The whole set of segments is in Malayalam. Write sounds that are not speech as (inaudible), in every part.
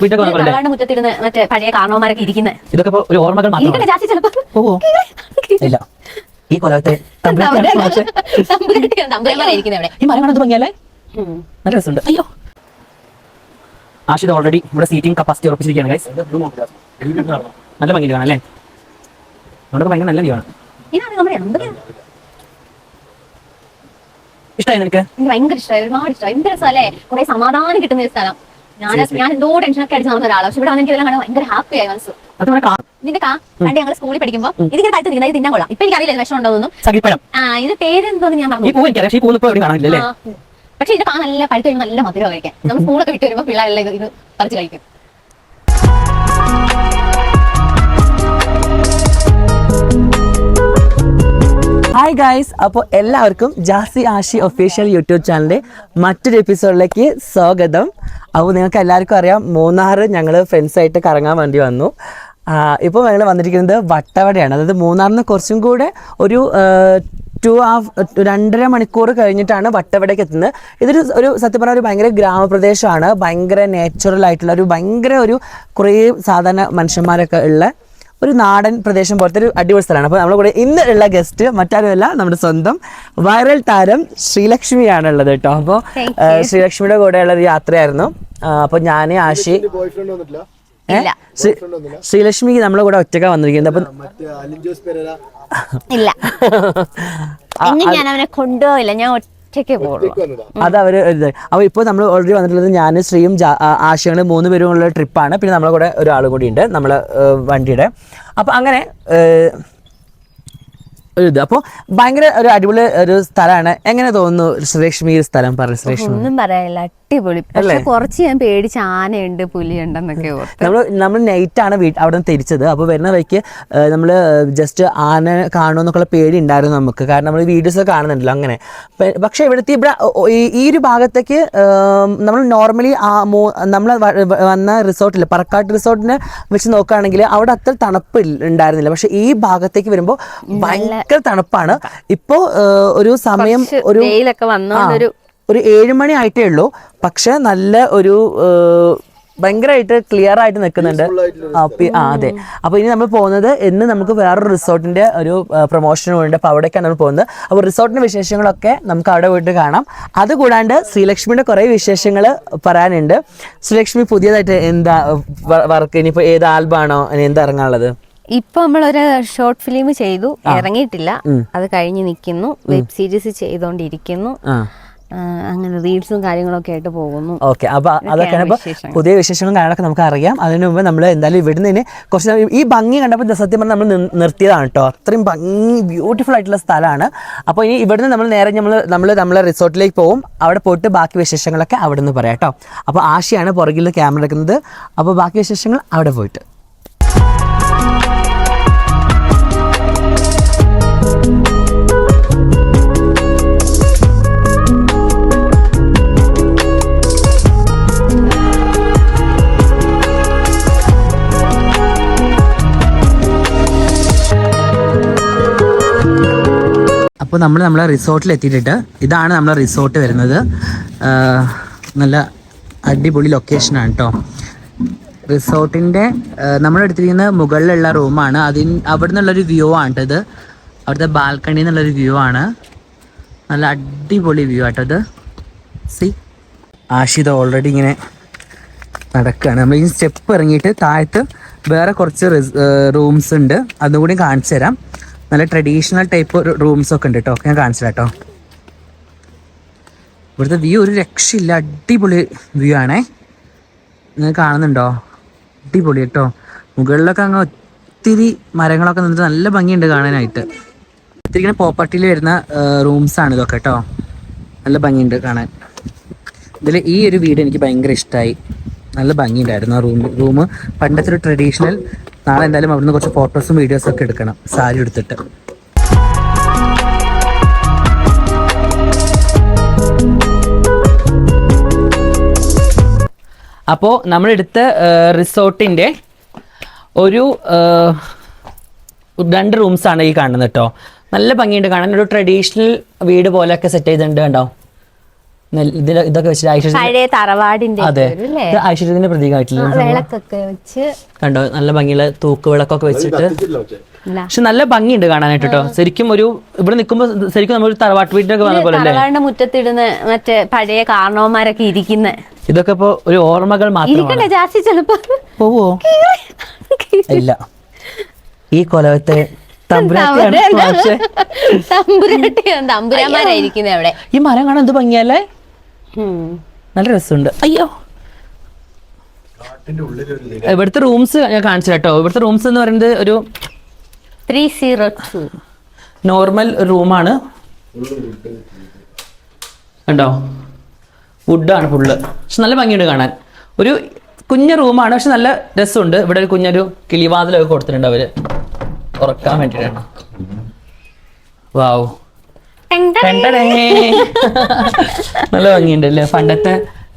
മുറ്റത്തിരുന്ന് മറ്റേ പഴയ കാരണവന്മാരൊക്കെ ഇരിക്കുന്നത് ഇതൊക്കെ ഒരു ഓർമ്മകൾ ഇല്ല. ഈ കൊലത്തെ ഇരിക്കുന്നത് ഇവിടെ. ഈ മരം കാണാൻ ഭംഗിയല്ലേ? നല്ല രസമുണ്ട്. അയ്യോ. ആഷിത് ഓൾറെഡി ഇവിടെ സീറ്റിംഗ് കപ്പാസിറ്റി ഉറപ്പിച്ചിരിക്കുകയാണ് ഗൈസ് നല്ല ഭംഗി കാണാം അല്ലേ? നമ്മുടെ ഭയങ്കര നല്ല വ്യൂ ആണ്. ഇഷ്ടമായി നിനക്ക്? ഭയങ്കര ഇഷ്ടമായി ഒരുപാട് ഇഷ്ടമായി ഭയങ്കര രസമല്ലേ കുറെ സമാധാനം കിട്ടുന്ന ഒരു സ്ഥലം. ഞാൻ ഞാൻ എന്തോ ടെൻഷനൊക്കെ അടിച്ച് നടന്ന ഒരാളാണ് പക്ഷെ ഇവിടെ വന്ന് എനിക്ക് ഇതെല്ലാം കാണാൻ ഭയങ്കര ഹാപ്പി ആയി മനസ്സ്. നമ്മുടെ കാ- ഇതിന്റെ പണ്ട് ഞങ്ങൾ സ്കൂളിൽ പഠിക്കുമ്പോൾ ഇതിങ്ങനെ തടുത്ത് തിന്നായി തിന്നാൻ കൊള്ളാം. ഇപ്പൊ എനിക്ക് അറിയില്ല വിഷം ഉണ്ടോന്നും ആ ഇത് പേരെന്തോന്ന് ഞാൻ പറഞ്ഞു പക്ഷേ ഇത് കാ നല്ല പഴുത്ത് കഴിയുമ്പോൾ നല്ല മധുരം കഴിക്കാൻ. നമ്മൾ സ്കൂളൊക്കെ വിട്ട് വരുമ്പോൾ പിള്ളേരെല്ലാം ഇത് പറിച്ച് കഴിക്കും. ഹായ് ഗായ്സ് അപ്പോൾ എല്ലാവർക്കും ജാസി ആഷി ഒഫീഷ്യൽ യൂട്യൂബ് ചാനലിന്റെ മറ്റൊരു എപ്പിസോഡിലേക്ക് സ്വാഗതം. അപ്പോൾ നിങ്ങൾക്ക് എല്ലാവർക്കും അറിയാം മൂന്നാർ ഞങ്ങൾ ഫ്രണ്ട്സായിട്ട് കറങ്ങാൻ വേണ്ടി വന്നു. ഇപ്പോൾ ഞങ്ങൾ വന്നിരിക്കുന്നത് വട്ടവടയാണ്. അതായത് മൂന്നാറിൽ നിന്ന് കുറച്ചും കൂടെ ഒരു ടു ഹാഫ് രണ്ടര മണിക്കൂർ കഴിഞ്ഞിട്ടാണ് വട്ടവടയ്ക്ക് എത്തുന്നത്. ഇതൊരു ഒരു സത്യം പറഞ്ഞാൽ ഒരു ഭയങ്കര ഗ്രാമപ്രദേശമാണ്. ഭയങ്കര നാച്ചുറൽ ആയിട്ടുള്ള ഒരു ഭയങ്കര ഒരു കുറേ സാധാരണ മനുഷ്യന്മാരൊക്കെ ഉള്ള ഒരു നാടൻ പ്രദേശം പോലത്തെ ഒരു അടിപൊളി സ്ഥലമാണ്. അപ്പോൾ നമ്മുടെ കൂടെ ഇന്ന് ഉള്ള ഗസ്റ്റ് മറ്റാരുമല്ല നമ്മുടെ സ്വന്തം വൈറൽ താരം ശ്രീലക്ഷ്മിയാണ് ഉള്ളത് കേട്ടോ. അപ്പോൾ ശ്രീലക്ഷ്മിയുടെ കൂടെയുള്ള ഒരു യാത്രയായിരുന്നു. അപ്പോൾ ഞാൻ ആശി ശ്രീലക്ഷ്മിക്ക് നമ്മളെ കൂടെ ഒറ്റക്കാ വന്നിരിക്കുന്നത്. അപ്പം മറ്റേ അലിൻ ജോസ് പെരേര. ഇല്ല. ഇനി ഞാൻ അവനെ കൊണ്ടുപോയില്ല ഞാൻ ഒറ്റയ്ക്ക് പോകുള്ളൂ അത് അവർ ഇത്. അപ്പോൾ ഇപ്പോൾ നമ്മൾ ഓൾറെഡി വന്നിട്ടുള്ളത് ഞാൻ ശ്രീയും ആശയങ്ങൾ ആശയാണ് മൂന്ന് പേരും ഉള്ള ട്രിപ്പാണ് പിന്നെ നമ്മളെ കൂടെ ഒരാളും കൂടി ഉണ്ട് നമ്മളെ വണ്ടിയുടെ. അപ്പോൾ അങ്ങനെ ഒരു ഇത്. അപ്പോൾ ഭയങ്കര ഒരു അടിപൊളി ഒരു സ്ഥലമാണ്. എങ്ങനെ തോന്നുന്നു ശ്രീലക്ഷ്മി സ്ഥലം? പറഞ്ഞു ശ്രീലക്ഷ്മി. ഒന്നും പറയാനില്ല. അടിപൊളി. പക്ഷെ കുറച്ച് ഞാൻ പേടിച്ച് ആനയുണ്ട് പുലിയുണ്ടെന്നൊക്കെ നമ്മൾ നമ്മൾ നൈറ്റ് ആണ് അവിടെ നിന്ന് തിരിച്ചത്. അപ്പോൾ വരുന്ന വഴിക്ക് നമ്മൾ ജസ്റ്റ് ആന കാണുമെന്നൊക്കെയുള്ള പേടി ഉണ്ടായിരുന്നു നമുക്ക്. കാരണം നമ്മൾ വീഡിയോസ് ഒക്കെ കാണുന്നുണ്ടല്ലോ അങ്ങനെ. പക്ഷെ ഇവിടുത്തെ ഇവിടെ ഈ- ഒരു ഭാഗത്തേക്ക് നമ്മൾ നോർമലി നമ്മൾ വന്ന റിസോർട്ടിൽ പറക്കാട്ട് റിസോർട്ടിനെ വെച്ച് നോക്കുകയാണെങ്കിൽ അവിടെ അത്ര തണുപ്പ് ഉണ്ടായിരുന്നില്ല. പക്ഷെ ഈ ഭാഗത്തേക്ക് വരുമ്പോൾ ഭയങ്കര തണുപ്പാണ്. ഇപ്പോൾ ഒരു സമയം ഒരു വെയിലൊക്കെ വന്നോണ്ടൊരു ഒരു ഏഴ് മണി ആയിട്ടേ ഉള്ളൂ. പക്ഷെ നല്ല ഒരു ഭയങ്കരമായിട്ട് ക്ലിയർ ആയിട്ട് നിൽക്കുന്നുണ്ട്. ആ, അതെ. അപ്പോൾ ഇനി നമ്മൾ പോകുന്നത് ഇന്ന് നമുക്ക് വേറൊരു റിസോർട്ടിന്റെ ഒരു പ്രൊമോഷനും ഉണ്ട്. അപ്പോൾ അവിടേക്കാണ് നമ്മൾ പോകുന്നത്. അപ്പോൾ റിസോർട്ടിന്റെ വിശേഷങ്ങളൊക്കെ നമുക്ക് അവിടെ പോയിട്ട് കാണാം. അതുകൂടാണ്ട് ശ്രീലക്ഷ്മിയുടെ കുറേ വിശേഷങ്ങൾ പറയാനുണ്ട്. ശ്രീലക്ഷ്മി പുതിയതായിട്ട് എന്താ വർക്ക് ഇനിയിപ്പോൾ ഏത് ആൽബാണോ ഇനി എന്താ ഇറങ്ങാനുള്ളത്? ഇപ്പൊ നമ്മളൊരു ഷോർട്ട് ഫിലിം ചെയ്തു. ഇറങ്ങിയിട്ടില്ല. അത് കഴിഞ്ഞ് നിൽക്കുന്നു. വെബ് സീരീസ് ചെയ്തോണ്ടിരിക്കുന്നു അങ്ങനെ റീൽസും കാര്യങ്ങളൊക്കെ ആയിട്ട് പോകുന്നു. ഓക്കെ അപ്പൊ അതൊക്കെയാണ് ഇപ്പൊ വിശേഷങ്ങൾ. പുതിയ വിശേഷങ്ങളും കാര്യങ്ങളൊക്കെ നമുക്ക് അറിയാം അതിനു മുമ്പ് നമ്മൾ എന്തായാലും ഇവിടുന്ന് ഇനി കുറച്ച് ഈ ഭംഗി കണ്ടപ്പോൾ സത്യം പറഞ്ഞാൽ നമ്മൾ നിർത്തിയതാണ് കേട്ടോ അത്രയും ഭംഗി ബ്യൂട്ടിഫുൾ ആയിട്ടുള്ള സ്ഥലമാണ് അപ്പോൾ ഇനി ഇവിടുന്ന് നമ്മൾ നേരെ നമ്മൾ നമ്മൾ നമ്മളെ റിസോർട്ടിലേക്ക് പോകും അവിടെ പോയിട്ട് ബാക്കി വിശേഷങ്ങളൊക്കെ അവിടെ നിന്ന് പറയാം കേട്ടോ അപ്പോൾ ആശയാണ് പുറകിൽ ക്യാമറ എടുക്കുന്നത്. അപ്പോൾ ബാക്കി വിശേഷങ്ങൾ അവിടെ പോയിട്ട്. അപ്പോൾ നമ്മൾ നമ്മളെ റിസോർട്ടിൽ എത്തിയിട്ടിട്ട് ഇതാണ് നമ്മളെ റിസോർട്ട് വരുന്നത്. നല്ല അടിപൊളി ലൊക്കേഷനാണ് കേട്ടോ റിസോർട്ടിന്റെ നമ്മൾ എടുത്തിരിക്കുന്ന മുകളിലുള്ള റൂമാണ് അതിന് അവിടെ നിന്നുള്ളൊരു വ്യൂ ആണ് ഇത്. അവിടുത്തെ ബാൽക്കണി എന്നുള്ളൊരു വ്യൂ ആണ്. നല്ല അടിപൊളി വ്യൂ ആട്ടോ ഇത്. സി ആഷിത ഓൾറെഡി ഇങ്ങനെ നടക്കുകയാണ് നമ്മൾ ഈ സ്റ്റെപ്പ് ഇറങ്ങിയിട്ട് താഴത്ത് വേറെ കുറച്ച് റൂംസ് ഉണ്ട്. അതും കൂടി കാണിച്ചു തരാം. നല്ല ട്രഡീഷണൽ ടൈപ്പ് റൂംസ് ഒക്കെ ഉണ്ട് കേട്ടോ ഞാൻ കാണിച്ചു കേട്ടോ ഇവിടുത്തെ വ്യൂ ഒരു രക്ഷയില്ല. അടിപൊളി വ്യൂ ആണേ. നിങ്ങൾ കാണുന്നുണ്ടോ? അടിപൊളി കേട്ടോ മുകളിലൊക്കെ അങ്ങ് ഒത്തിരി മരങ്ങളൊക്കെ നിന്നിട്ട് നല്ല ഭംഗിയുണ്ട് കാണാനായിട്ട്. ഒത്തിരി പ്രോപ്പർട്ടിയിൽ വരുന്ന റൂംസ് ആണ് ഇതൊക്കെ കേട്ടോ നല്ല ഭംഗിയുണ്ട് കാണാൻ. ഇതിൽ ഈ ഒരു വീട് എനിക്ക് ഭയങ്കര ഇഷ്ടമായി നല്ല ഭംഗിയുണ്ടായിരുന്നു ആ റൂം റൂം പണ്ടത്തെ ഒരു ട്രഡീഷണൽ നാളെ എന്തായാലും അവിടുന്ന് കുറച്ച് ഫോട്ടോസും വീഡിയോസും ഒക്കെ എടുക്കണം. സാരി എടുത്തിട്ട്. അപ്പോൾ നമ്മളെടുത്ത റിസോർട്ടിന്റെ ഒരു രണ്ട് റൂംസ് ആണ് ഈ കാണുന്നത് കേട്ടോ. നല്ല ഭംഗിയുണ്ട് കാണാൻ. ഒരു ട്രഡീഷണൽ വീട് പോലെയൊക്കെ സെറ്റ് ചെയ്തിട്ടുണ്ട് കണ്ടോ? ഇതൊക്കെ വെച്ചിട്ട് അതെ. ഐശ്വര്യത്തിന്റെ പ്രതീകമായിട്ടുള്ള വിളക്കൊക്കെ വെച്ച്. കണ്ടോ നല്ല ഭംഗിയുള്ള തൂക്ക് വിളക്കൊക്കെ വെച്ചിട്ട്. പക്ഷേ നല്ല ഭംഗിയുണ്ട് കാണാനായിട്ട് കേട്ടോ ശരിക്കും ഒരു ഇവിടെ നിൽക്കുമ്പോൾ ശരിക്കും നമ്മൾ ഒരു തറവാട്ട് വീട്ടിലൊക്കെ വന്ന പോലെ മുറ്റത്തിടുന്ന മറ്റേ പഴയ കാരണവന്മാരൊക്കെ ഇരിക്കുന്ന. ഇതൊക്കെ ഇപ്പൊ ഒരു ഓർമ്മകൾ മാത്രം ഇരിക്കണ്ടേ ജാസ്തി ചെലപ്പോ? പോവോ? ഇല്ല. ഈ കൊലവത്തെ തമ്പുരാട്ടിയാണ് തമ്പുരാട്ടിയാണ്. തമ്പുരാട്ടി തമ്പുരാന്മാരായിരിക്കുന്ന അവിടെ. ഈ മരം കാണാൻ എന്ത് ഭംഗിയല്ലേ. നല്ല രസമുണ്ട്. അയ്യോ. ഇവിടുത്തെ റൂംസ് ഞാൻ കാണിച്ചു കേട്ടോ ഇവിടുത്തെ റൂംസ് എന്ന് പറയുന്നത് ഒരു ത്രീ സീറോ ടു നോർമൽ റൂമാണ് കണ്ടോ? വുഡാണ് ഫുള്ള് പക്ഷെ നല്ല ഭംഗിയുണ്ട് കാണാൻ. ഒരു കുഞ്ഞ റൂമാണ് പക്ഷെ നല്ല രസമുണ്ട്. ഇവിടെ ഒരു കുഞ്ഞൊരു കിളിവാതിലൊക്കെ കൊടുത്തിട്ടുണ്ട് അവർ. ഉറക്കാൻ വേണ്ടിയിട്ടാണ് വാവ്. നല്ല ഭംഗിയുണ്ട് അല്ലേ പണ്ടത്തെ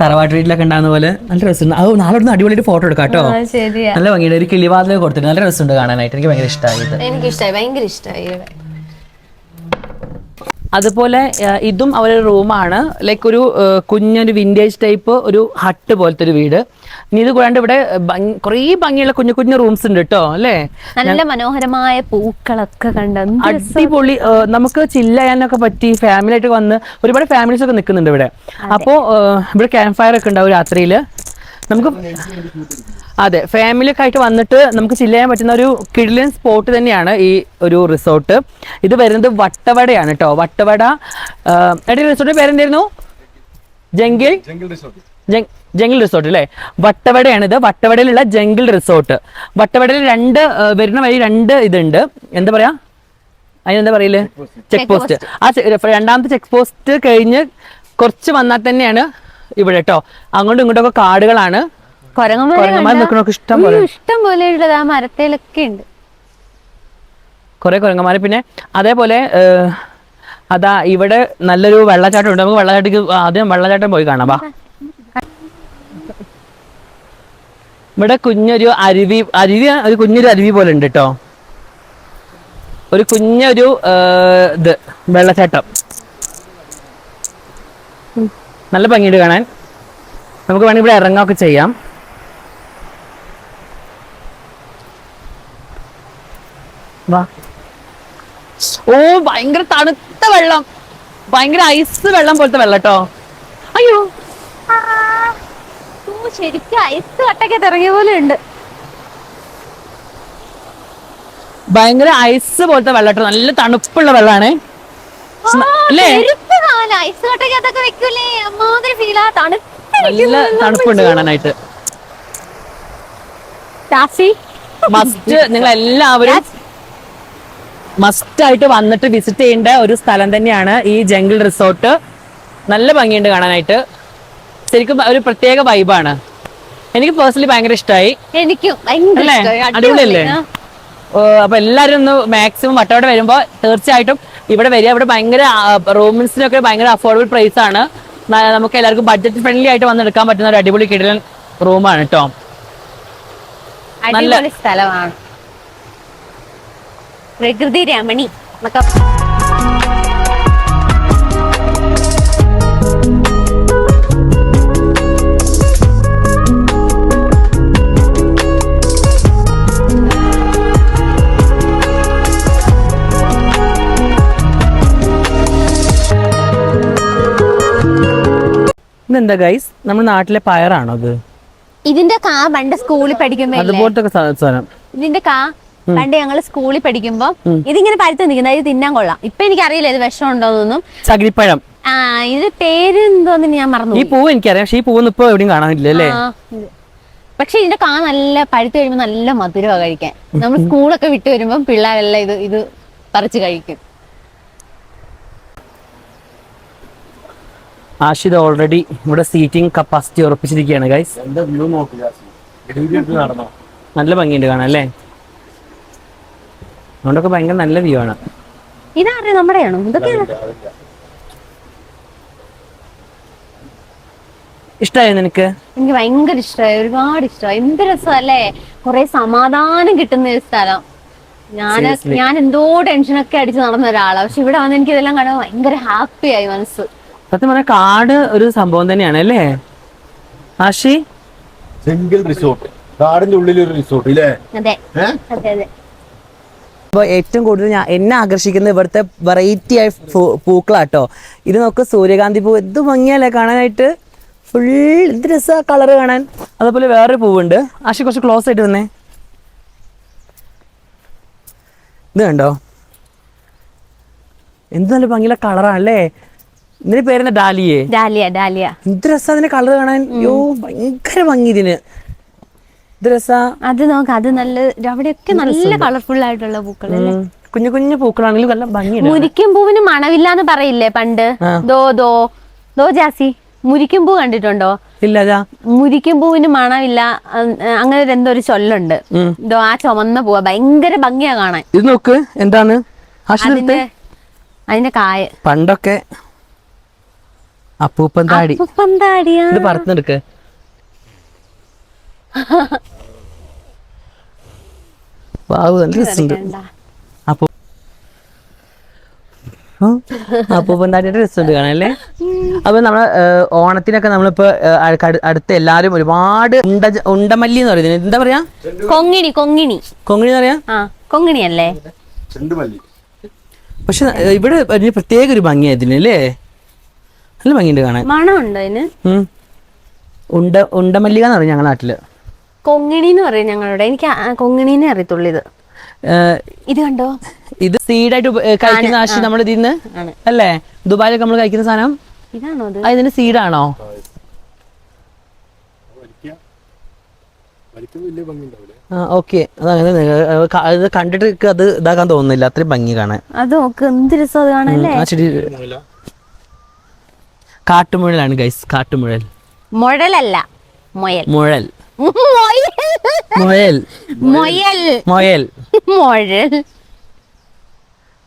തറവാട്ട് വീട്ടിലൊക്കെ ഉണ്ടാകുന്ന പോലെ നല്ല രസമുണ്ട്. അത് നാളെ അടിപൊളി അടിപൊളിയായിട്ട് ഫോട്ടോ എടുക്കാം കേട്ടോ ശരിയാ. നല്ല ഭംഗിയുണ്ട്. ഒരു കിളിവാതിൽ കൊടുത്തിട്ട് നല്ല രസമുണ്ട് കാണാനായിട്ട്. എനിക്ക് ഭയങ്കര ഇഷ്ടമായി എനിക്ക് ഇഷ്ടമായി ഭയങ്കര ഇഷ്ടമായി അതുപോലെ ഇതും അവരുടെ റൂമാണ് ലൈക്ക് ഒരു കുഞ്ഞൊരു വിന്റേജ് ടൈപ്പ് ഒരു ഹട്ട് പോലത്തെ ഒരു വീട്. ഇനി ഇത് കൂടാണ്ട് ഇവിടെ കുറേ ഭംഗിയുള്ള കുഞ്ഞു കുഞ്ഞു റൂംസ് ഉണ്ട് കേട്ടോ അല്ലേ? നല്ല മനോഹരമായ പൂക്കളൊക്കെ കണ്ട് അടിപൊളി നമുക്ക് ചില്ല ചെയ്യാനൊക്കെ പറ്റി ഫാമിലി ആയിട്ട് വന്ന് ഒരുപാട് ഫാമിലീസ് ഒക്കെ നിൽക്കുന്നുണ്ട് ഇവിടെ. അപ്പോൾ ഇവിടെ ക്യാമ്പ് ഫയർ ഒക്കെ ഉണ്ടാവും രാത്രിയിൽ നമുക്ക് അതെ ഫാമിലി ഒക്കെ ആയിട്ട് വന്നിട്ട് നമുക്ക് ചില്ല ചെയ്യാൻ പറ്റുന്ന ഒരു കിഡിലിയൻ സ്പോട്ട് തന്നെയാണ് ഈ ഒരു റിസോർട്ട് ഇത് വരുന്നത് വട്ടവടയാണ് കേട്ടോ വട്ടവട എടി റിസോർട്ടിന്റെ പേരെന്തായിരുന്നു? Jungle? Jungle resort jungle resort അല്ലേ വട്ടവടയാണ് ഇത് വട്ടവടയിലുള്ള ജംഗിൾ റിസോർട്ട്. വട്ടവടയിൽ രണ്ട് വരുന്ന വഴി രണ്ട് ഇതുണ്ട്. എന്താ പറയാ? അതിനെന്താ പറയൽ? ചെക്ക് പോസ്റ്റ് ആ രണ്ടാമത്തെ ചെക്ക് പോസ്റ്റ് കഴിഞ്ഞ് കുറച്ച് വന്നാൽ തന്നെയാണ് ഇവിടെ കേട്ടോ അങ്ങോട്ടും ഇങ്ങോട്ടൊക്കെ കാടുകളാണ്. ഇഷ്ടം പോലെ. ഇഷ്ടം പോലെ ഉള്ളത്. ആ മരത്തേലൊക്കെ ഉണ്ട്. കുറെ കുരങ്ങന്മാര്. പിന്നെ അതേപോലെ അതാ ഇവിടെ നല്ലൊരു വെള്ളച്ചാട്ടം ഉണ്ട്. നമുക്ക് വെള്ളച്ചാട്ടം ആദ്യം വെള്ളച്ചാട്ടം പോയി കാണാം. വാ. ഇവിടെ കുഞ്ഞൊരു അരുവി അരുവി ഒരു കുഞ്ഞൊരു അരുവി പോലെ ഉണ്ട് കേട്ടോ ഒരു കുഞ്ഞൊരു ഇത് വെള്ളച്ചാട്ടം. നല്ല ഭംഗിയുണ്ട് കാണാൻ. നമുക്ക് വേണമെങ്കിൽ ഇവിടെ ഇറങ്ങുകയൊക്കെ ചെയ്യാം. വാ. ഓ ഭയങ്കര തണുത്ത വെള്ളം. ഭയങ്കര ഐസ് വെള്ളം പോലത്തെ വെള്ളം കേട്ടോ അയ്യോ ഓ, ശരിക്കും ഐസ് കട്ടൊക്കെ ഇറങ്ങിയ പോലെ ഉണ്ട് ഭയങ്കര ഐസ് പോലത്തെ വെള്ളം നല്ല തണുപ്പുള്ള വെള്ളമാണ് ഐസ് വെക്കൂലേ. അമ്മാതിരി ഫീലാ നല്ല തണുപ്പുണ്ട് കാണാനായിട്ട്. മസ്റ്റ് നിങ്ങൾ എല്ലാവരും മസ്റ്റ് ആയിട്ട് വന്നിട്ട് വിസിറ്റ് ചെയ്യേണ്ട ഒരു സ്ഥലം തന്നെയാണ് ഈ ജംഗിൾ റിസോർട്ട്. നല്ല ഭംഗിയുണ്ട് കാണാനായിട്ട്. ശരിക്കും ഒരു പ്രത്യേക വൈബാണ് എനിക്ക് പേഴ്സണലി ഭയങ്കര ഇഷ്ടമായി എനിക്കും അല്ലേ? അടിപൊളിയല്ലേ? അപ്പൊ എല്ലാരും ഒന്ന് മാക്സിമം വട്ടവട വരുമ്പോ തീർച്ചയായിട്ടും ഇവിടെ വരിക. ഇവിടെ ഭയങ്കര റൂമിൻസിനൊക്കെ ഭയങ്കര അഫോർഡബിൾ പ്രൈസ് ആണ്. നമുക്ക് എല്ലാവർക്കും ബഡ്ജറ്റ് ഫ്രണ്ട്ലി ആയിട്ട് വന്ന് എടുക്കാൻ പറ്റുന്ന ഒരു അടിപൊളി കിടലൻ റൂമാണ് കേട്ടോ നല്ല- സ്ഥലമാണ്. പ്രകൃതി രമണി. എന്നൊക്കെ ഇതെന്താ ഗൈസ് നമ്മുടെ നാട്ടിലെ പയറാണോ അത്? ഇതിന്റെ കാ പണ്ട് സ്കൂളിൽ പഠിക്കുമ്പോ അതുപോലത്തെ സാധനം. ഇതിന്റെ കാ പണ്ട് ഞങ്ങൾ സ്കൂളിൽ പഠിക്കുമ്പോ ഇതിങ്ങനെ പഴുത്ത് നിൽക്കുന്ന ഇത് തിന്നാൻ കൊള്ളാം. ഇപ്പൊ എനിക്കറിയില്ല ഇത് വിഷം ഉണ്ടോന്നൊന്നും ചകിരിപ്പഴം. ആ ഇത് പേര് എന്തോന്ന് ഞാൻ മറന്നു ഈ പൂവ് എനിക്കറിയാം. പക്ഷെ ഈ പൂവ് ഇപ്പൊ എവിടെയും കാണാനില്ല അല്ലേ? പക്ഷെ ഇതിന്റെ കാ നല്ല പഴുത്ത് കഴിയുമ്പോ നല്ല മധുരമാണ് കഴിക്കാൻ. നമ്മൾ (laughs) സ്കൂളൊക്കെ വിട്ടു വരുമ്പോ പിള്ളേരെല്ലാം ഇത് ഇത് പറിച്ചു കഴിക്കും. ആഷിത് ഓൾറെഡി ഇവിടെ സീറ്റിംഗ് കപ്പാസിറ്റി ഉറപ്പിച്ചിരിക്കുകയാണ് ഗൈസ് നല്ല ഭംഗിയുണ്ട് കാണാൻ അല്ലേ? അതുകൊണ്ടൊക്കെ ഭയങ്കര നല്ല വ്യൂ ആണ്. ഇതാരുടെ? നമ്മുടെയാണോ? ഇഷ്ടമായോ നിനക്ക്? എനിക്ക് ഭയങ്കര ഇഷ്ടമായി ഒരുപാട് ഇഷ്ടമായി എന്ത് രസമല്ലേ കൊറേ സമാധാനം കിട്ടുന്ന ഒരു സ്ഥലം. ഞാൻ ഞാൻ എന്തോ ടെൻഷനൊക്കെ അടിച്ച് നടന്ന ഒരാളാണ് പക്ഷെ ഇവിടെ വന്ന് എനിക്ക് ഇതെല്ലാം കാണാൻ ഭയങ്കര ഹാപ്പി ആയി മനസ്സ്. സത്യം പറഞ്ഞ കാട് ഒരു സംഭവം തന്നെയാണ് അല്ലേ? ആഷി സിംഗിൾ റിസോർട്ട് കാടിന്റെ ഉള്ളിൽ ഒരു റിസോർട്ട് ഇല്ലേ? അതെ. അതെ അതെ. അപ്പോൾ ഏറ്റവും കൂടുതൽ ഞാൻ എന്നെ ആകർഷിക്കുന്ന ഇവിടുത്തെ വെറൈറ്റി ആയ പൂക്കളാട്ടോ. ഇത് നോക്ക് സൂര്യകാന്തി പൂ. എന്ത് ഭംഗിയല്ലേ കാണാനായിട്ട്. ഫുൾ എന്ത് രസമാണ് കളറ് കാണാൻ. അതുപോലെ വേറൊരു പൂവുണ്ട്. ആശി കുറച്ച് ക്ലോസ് ആയിട്ട് വന്നേ. ഇത് കണ്ടോ? എന്ത് നല്ല ഭംഗിയുള്ള കളറാണല്ലേ ഇതിന്റെ പേരെന്താ? ഡാലിയേ. Dahlia dahlia. എന്ത് രസ അതിന്റെ കളർ കാണാൻ. യോ ഭയങ്കര ഭംഗി ഇതിന്. അത് നോക്ക് അത് നല്ല അവിടെയൊക്കെ നല്ല കളർഫുൾ ആയിട്ടുള്ള പൂക്കൾ കുഞ്ഞു കുഞ്ഞു പൂക്കളാണെങ്കിലും നല്ല ഭംഗി മുരിക്കും പൂവിന് മണവില്ലാന്ന് പറയില്ലേ പണ്ട്? ദോ ദോ. ദോ ജാസി മുരിക്കും പൂ കണ്ടിട്ടുണ്ടോ? ഇല്ല മുരിക്കും പൂവിന് മണമില്ല അങ്ങനെ ഒരു എന്തോ ഒരു ചൊല്ലുണ്ട്. ദോ ആ ചുമന്ന പൂവ. ഭയങ്കര ഭംഗിയാ കാണാൻ. ഇത് നോക്ക് എന്താണ്? അതിന്റെ കായ. പണ്ടൊക്കെ അപ്പൂപ്പൻ താടി. ഇത് പറത്തെടുക്ക് വാവ് നല്ല രസമുണ്ട്. അപ്പൂ ആ, അപ്പൂപ്പൻ താടിയുടെ രസമുണ്ട് കാണാനല്ലേ അപ്പൊ നമ്മൾ ഓണത്തിനൊക്കെ നമ്മളിപ്പോ അടുത്ത് എല്ലാരും ഒരുപാട് ഉണ്ട ഉണ്ടമല്ലി എന്ന് പറയുന്നത്. എന്താ പറയാ? കൊങ്ങിണി കൊങ്ങിണി. കൊങ്ങിണി എന്ന് പറയാ? കൊങ്ങിണിയല്ലേ? കൊങ്ങിണി അല്ലേ ചെണ്ടുമല്ലി. പക്ഷെ ഇവിടെ പ്രത്യേക ഒരു ഭംഗിയായിരുന്നു അല്ലേ? നല്ല ഭംഗിയുണ്ട് കാണാൻ. മണമുണ്ടോ അതിന്. ഉണ്ട ഉണ്ടമല്ലിക എന്ന് പറയും ഞങ്ങളുടെ നാട്ടിൽ. കൊങ്ങിണി എന്ന് പറയും ഞങ്ങളുടെ. എനിക്ക് കൊങ്ങിണീനെ അറിയത്തുള്ളൂ ഇത്. ഇത് കണ്ടോ? ഇത് സീഡായിട്ട് കഴിക്കുന്ന ആശി നമ്മൾ ഇതിന്ന്. അല്ലേ? ദുബായിലൊക്കെ നമ്മൾ കഴിക്കുന്ന സാധനം? ഇതാണോ അത്? ആ ഇതിന് സീഡാണോ ഓക്കെ കണ്ടിട്ട് അത് ഇതാക്കാൻ തോന്നുന്നില്ല. അത്രയും ഭംഗി കാണാൻ. അത് നോക്ക്. എന്ത് രസം അത് കാണാൻ കാട്ടുമുഴലാണ് ഗൈസ് കാട്ടുമുഴൽ. മുഴലല്ല മൊയൽ. മുഴൽ. മൊയൽ. മുഴൽ മൊയൽ. മുയൽ. മുഴൽ.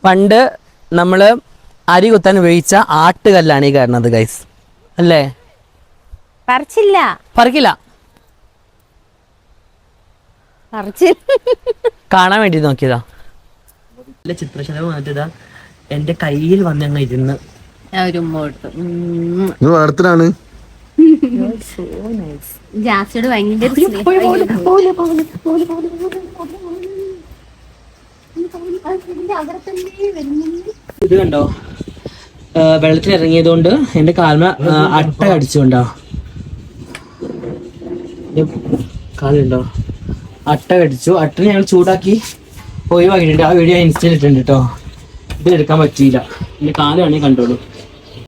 പണ്ട് നമ്മൾ അരി കുത്താൻ ഉപയോഗിച്ച ആട്ടുകല്ലാണ് ഈ കാണുന്നത് ഗൈസ് അല്ലേ? പറിച്ചില്ല. പറിക്കില്ല. കാണാൻ വേണ്ടി നോക്കിയതാ. ചിത്രശലഭം മാറ്റിയതാ എന്റെ കയ്യിൽ വന്ന് ഞങ്ങൾ ഇരുന്ന് ഒരു ജാസിയോട് ഭയങ്കര സ്നേഹം. ഇത് കണ്ടോ? ആ, വെള്ളത്തിൽ ഇറങ്ങിയതുകൊണ്ട് എന്റെ കാൽമ ആ, അട്ട കടിച്ചുകൊണ്ടോ കാലുണ്ടോ? അട്ട കടിച്ചു അട്ടനെ ഞങ്ങൾ ചൂടാക്കി ഒഴിവാക്കിയിട്ടുണ്ട് ആ വീഡിയോ ഇൻസ്റ്റയിൽ ഇട്ടിട്ടുണ്ട് കേട്ടോ ഇത് എടുക്കാൻ പറ്റിയില്ല. എന്റെ കാലാണെങ്കിൽ വേണമെങ്കിൽ കണ്ടോളൂ